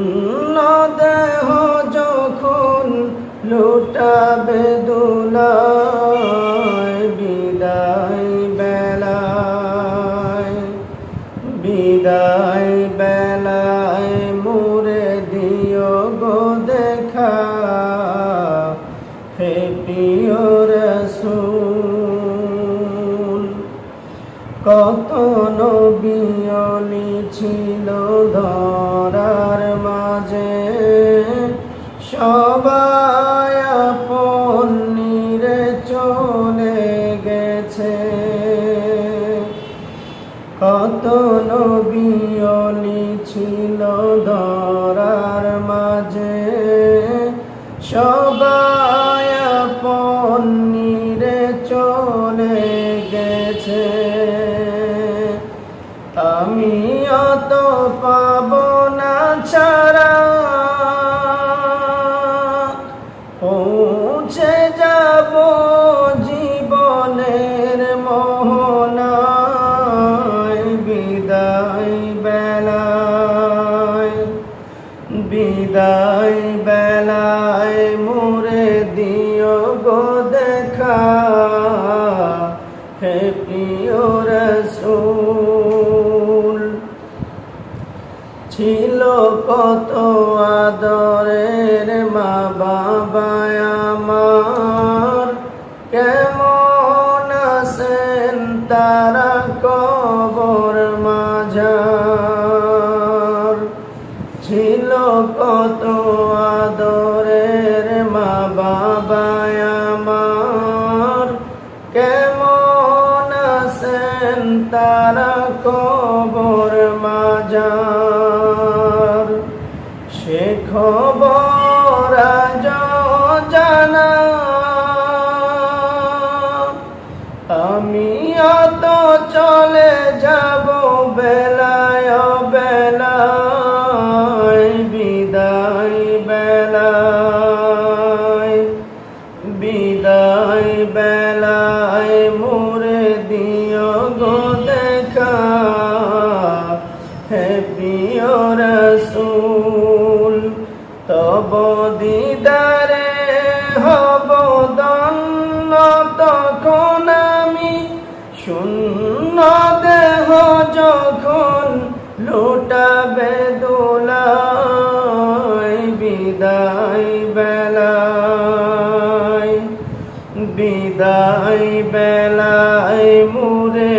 শূন্য দেহ যখন লুটাবে দুলায়, বিদায় বেলায় বিদায় বেলায় মুরে দিও গো দেখা। হে প্রিয় রসুল, কত নবিয়লি ছিল কত নবীলি ছিল ধরার মাঝে? সবাই পন্নিরে চলে গেছে। আমি বিদায় বেলায় মোরে দিও গো দেখা। হে প্রিয় রসুল, ছিল কত আদরের মা বাবা আমার। কেমন আছেন তারা কবর মাঝার? কত আদরের মা বাবা আমার। কেমন আছেন তারা কবর মাজার? সে বেলায়, বিদায় বেলায় মোরে দিও গো দেখা। হে প্রিয় রসুল, তব দিদারে হব দন্ন তখন আমি শূন্য দেহ যখন লুটাবে দোলায় বিদায় বেলায় বিদায় বেলায় মুরে